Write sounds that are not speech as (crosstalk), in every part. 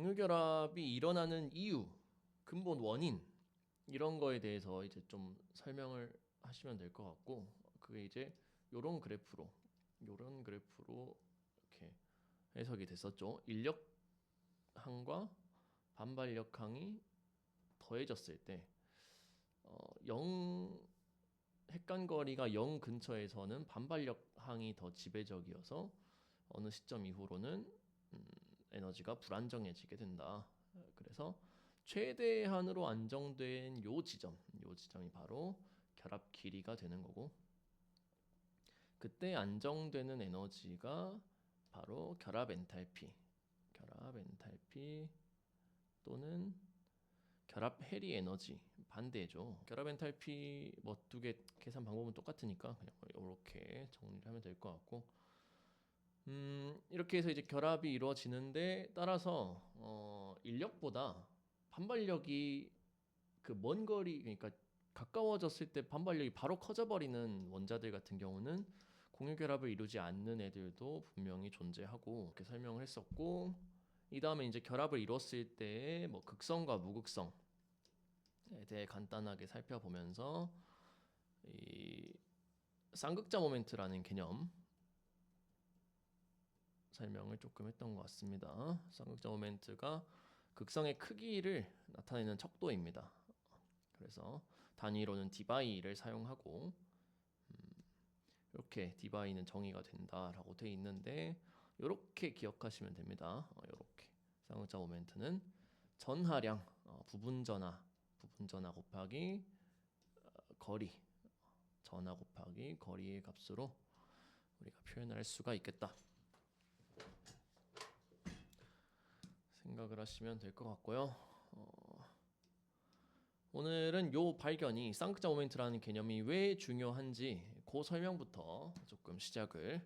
공유결합이 일어나는 이유, 근본 원인 이런 거에 대해서 이제 좀 설명을 하시면 될 것 같고 그게 이제 요런 그래프로 요런 그래프로 이렇게 해석이 됐었죠. 인력항과 반발력항이 더해졌을 때 어, 0 핵간거리가 0 근처에서는 반발력항이 더 지배적이어서 어느 시점 이후로는 음, 에너지가 불안정해지게 된다. 그래서 최대한으로 안정된 요 지점, 요 지점이 바로 결합 길이가 되는 거고 그때 안정되는 에너지가 바로 결합 엔탈피, 결합 엔탈피 또는 결합 해리 에너지 반대죠. 결합 엔탈피 뭐 두 개 계산 방법은 똑같으니까 그냥 이렇게 정리를 하면 될 것 같고 음, 이렇게 해서 이제 결합이 이루어지는데 따라서 어, 인력보다 반발력이 그 먼 거리 그러니까 가까워졌을 때 반발력이 바로 커져버리는 원자들 같은 경우는 공유 결합을 이루지 않는 애들도 분명히 존재하고 이렇게 설명을 했었고 이 다음에 이제 결합을 이뤘을 때의 뭐 극성과 무극성에 대해 간단하게 살펴보면서 이 쌍극자 모멘트라는 개념 설명을 조금 했던 것 같습니다. 쌍극자 모멘트가 극성의 크기를 나타내는 척도입니다. 그래서 단위로는 디바이를 사용하고 음, 이렇게 디바이는 정의가 된다라고 돼 있는데 이렇게 기억하시면 됩니다. 어, 이렇게 쌍극자 모멘트는 전하량 어, 부분 전하 부분 전하 곱하기 어, 거리 전하 곱하기 거리의 값으로 우리가 표현할 수가 있겠다. 생각을 하시면 될 것 같고요. 어, 오늘은 요 발견이 쌍극자 모멘트라는 개념이 왜 중요한지 그 설명부터 조금 시작을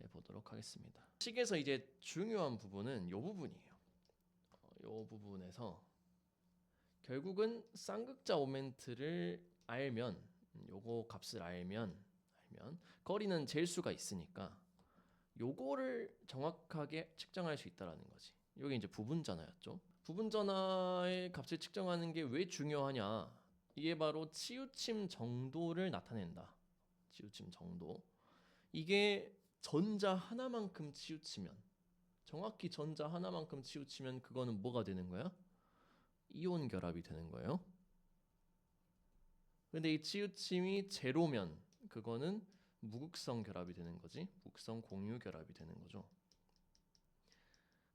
해보도록 하겠습니다. 식에서 이제 중요한 부분은 요 부분이에요. 어, 요 부분에서 결국은 쌍극자 모멘트를 알면 음, 요거 값을 알면 알면 거리는 잴 수가 있으니까 요거를 정확하게 측정할 수 있다라는 거지. 여기 이제 부분 전화였죠. 부분 전화의 값을 측정하는 게 왜 중요하냐? 이게 바로 치우침 정도를 나타낸다. 치우침 정도. 이게 전자 하나만큼 치우치면 정확히 전자 하나만큼 치우치면 그거는 뭐가 되는 거야? 이온 결합이 되는 거예요. 근데 이 치우침이 제로면 그거는 무극성 결합이 되는 거지. 무극성 공유 결합이 되는 거죠.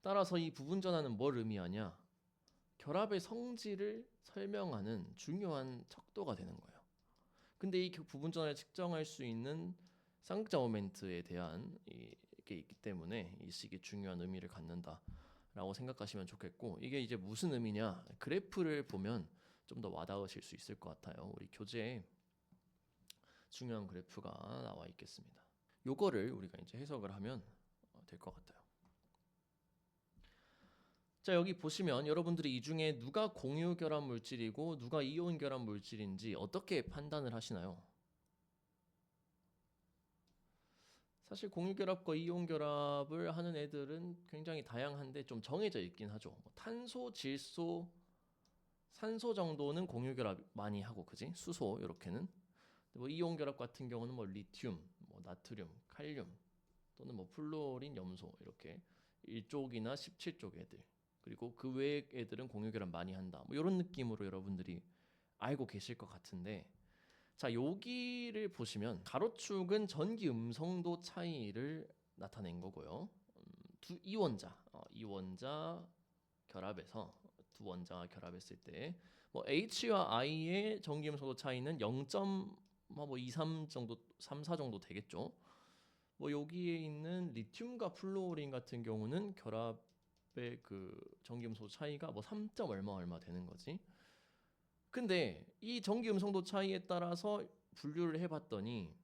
따라서 이 부분 전환은 뭘 의미하냐? 결합의 성질을 설명하는 중요한 척도가 되는 거예요. 근데 이 부분 전환을 측정할 수 있는 쌍극자 모멘트에 대한 이게 있기 때문에 이 식이 중요한 의미를 갖는다라고 생각하시면 좋겠고 이게 이제 무슨 의미냐? 그래프를 보면 좀 더 와닿으실 수 있을 것 같아요. 우리 교재에 중요한 그래프가 나와 있겠습니다. 요거를 우리가 이제 해석을 하면 될 것 같아요. 자 여기 보시면 여러분들이 이 중에 누가 공유 결합 물질이고 누가 이온 결합 물질인지 어떻게 판단을 하시나요? 사실 공유 결합과 이온 결합을 하는 애들은 굉장히 다양한데 좀 정해져 있긴 하죠. 뭐 탄소, 질소, 산소 정도는 공유 결합 많이 하고 그지? 수소 이렇게는 뭐 이온 결합 같은 경우는 뭐 리튬, 뭐 나트륨, 칼륨 또는 뭐 플로린, 염소 이렇게 1쪽이나 17쪽 애들 그리고 그 외의 애들은 공유 결합 많이 한다. 뭐 이런 느낌으로 여러분들이 알고 계실 것 같은데 자 여기를 보시면 가로축은 전기 음성도 차이를 나타낸 거고요. 음, 두 이원자, 어, 이원자 결합해서 두 원자가 결합했을 때 뭐 H와 I의 전기 음성도 차이는 0.23 정도, 3, 4 정도 되겠죠. 뭐 여기에 있는 리튬과 플루오린 같은 경우는 결합 의그 전기 음성도 차이가 뭐 3. 얼마 얼마 되는 거지. 근데 이 전기 음성도 차이에 따라서 분류를 해봤더니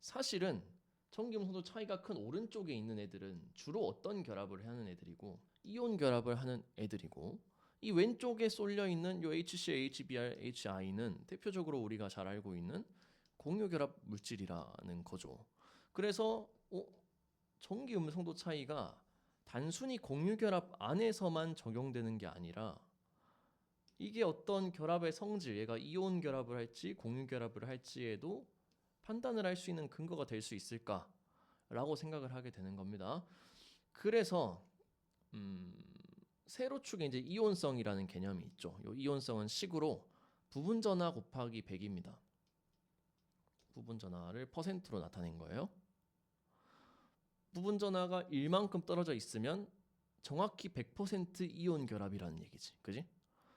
사실은 전기 음성도 차이가 큰 오른쪽에 있는 애들은 주로 어떤 결합을 하는 애들이고 이온 결합을 하는 애들이고 이 왼쪽에 쏠려 있는 요 HCl, HBr, HI는 대표적으로 우리가 잘 알고 있는 공유 결합 물질이라는 거죠. 그래서 어, 전기 음성도 차이가 단순히 공유 결합 안에서만 적용되는 게 아니라 이게 어떤 결합의 성질, 얘가 이온 결합을 할지 공유 결합을 할지에도 판단을 할 수 있는 근거가 될 수 있을까라고 생각을 하게 되는 겁니다. 그래서 음, 세로축에 이제 이온성이라는 개념이 있죠. 이 이온성은 식으로 부분 전하 곱하기 100입니다. 부분 전하를 퍼센트로 나타낸 거예요. 부분 전하가 1만큼 떨어져 있으면 정확히 100% 이온 결합이라는 얘기지. 그지?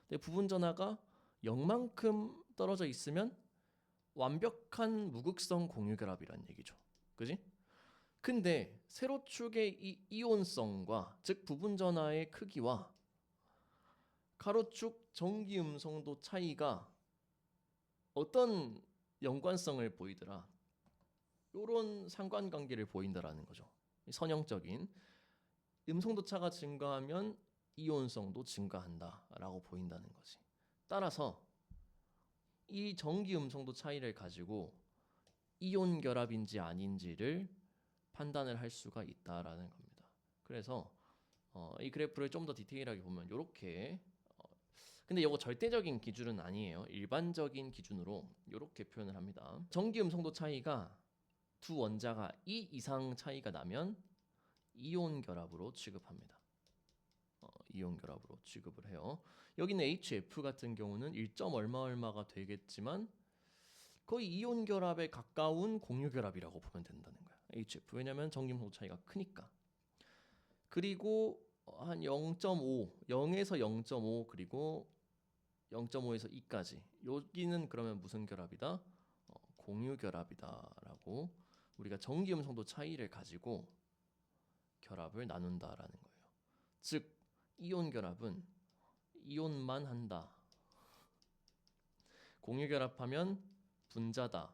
근데 부분 전하가 0만큼 떨어져 있으면 완벽한 무극성 공유 결합이라는 얘기죠. 그지? 근데 세로축의 이 이온성과 즉 부분 전하의 크기와 가로축 전기 음성도 차이가 어떤 연관성을 보이더라. 요런 상관관계를 보인다라는 거죠. 선형적인 음성도 차가 증가하면 이온성도 증가한다라고 보인다는 거지. 따라서 이 전기 음성도 차이를 가지고 이온 결합인지 아닌지를 판단을 할 수가 있다라는 겁니다. 그래서 어, 이 그래프를 좀 더 디테일하게 보면 이렇게 어, 근데 이거 절대적인 기준은 아니에요. 일반적인 기준으로 이렇게 표현을 합니다. 전기 음성도 차이가 두 원자가 2 이상 차이가 나면 이온 결합으로 취급합니다. 어, 이온 결합으로 취급을 해요. 여기는 HF 같은 경우는 1. 얼마 얼마가 되겠지만 거의 이온 결합에 가까운 공유 결합이라고 보면 된다는 거야. HF 왜냐면 전기음성 차이가 크니까. 그리고 한 0.5, 0에서 0.5 그리고 0.5에서 2까지. 여기는 그러면 무슨 결합이다? 어, 공유 결합이다라고 우리가 전기 음성도 차이를 가지고 결합을 나눈다라는 거예요. 즉 이온 결합은 이온만 한다. 공유 결합하면 분자다.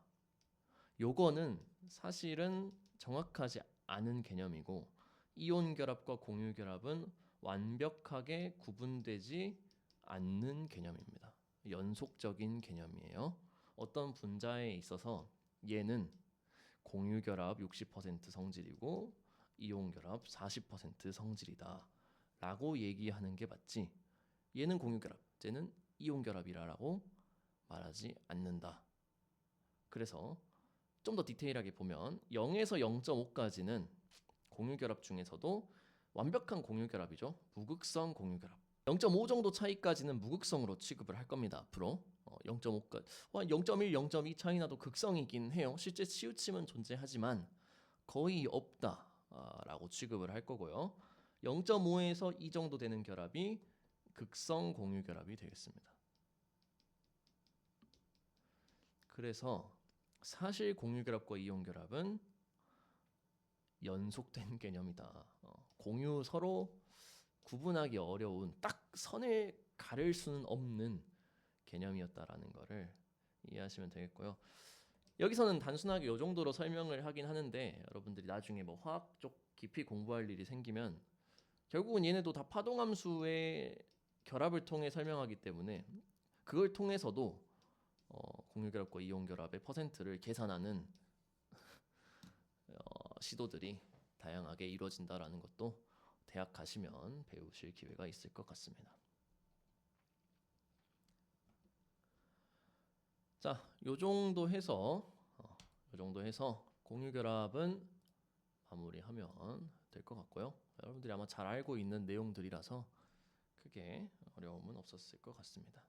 요거는 사실은 정확하지 않은 개념이고 이온 결합과 공유 결합은 완벽하게 구분되지 않는 개념입니다. 연속적인 개념이에요. 어떤 분자에 있어서 얘는 공유 결합 60% 성질이고 이온 결합 40% 성질이다. 라고 얘기하는 게 맞지. 얘는 공유 결합, 쟤는 이온 결합이라고 말하지 않는다. 그래서 좀 더 디테일하게 보면 0에서 0.5까지는 공유 결합 중에서도 완벽한 공유 결합이죠. 무극성 공유 결합. 0.5 정도 차이까지는 무극성으로 취급을 할 겁니다. 앞으로 어, 0.5까지 0.1, 0.2 차이 나도 극성이긴 해요. 실제 치우침은 존재하지만 거의 없다라고 취급을 할 거고요. 0.5에서 2 정도 되는 결합이 극성 공유 결합이 되겠습니다. 그래서 사실 공유 결합과 이온 결합은 연속된 (laughs) 개념이다. 어, 공유 서로 구분하기 어려운 딱 선을 가를 수는 없는 개념이었다라는 거를 이해하시면 되겠고요. 여기서는 단순하게 이 정도로 설명을 하긴 하는데 여러분들이 나중에 뭐 화학 쪽 깊이 공부할 일이 생기면 결국은 얘네도 다 파동함수의 결합을 통해 설명하기 때문에 그걸 통해서도 어, 공유결합과 이온결합의 퍼센트를 계산하는 어, 시도들이 다양하게 이루어진다라는 것도 대학 가시면 배우실 기회가 있을 것 같습니다. 자, 요 정도 해서 어, 요 정도 해서 공유결합은 마무리하면 될 것 같고요. 여러분들이 아마 잘 알고 있는 내용들이라서 크게 어려움은 없었을 것 같습니다.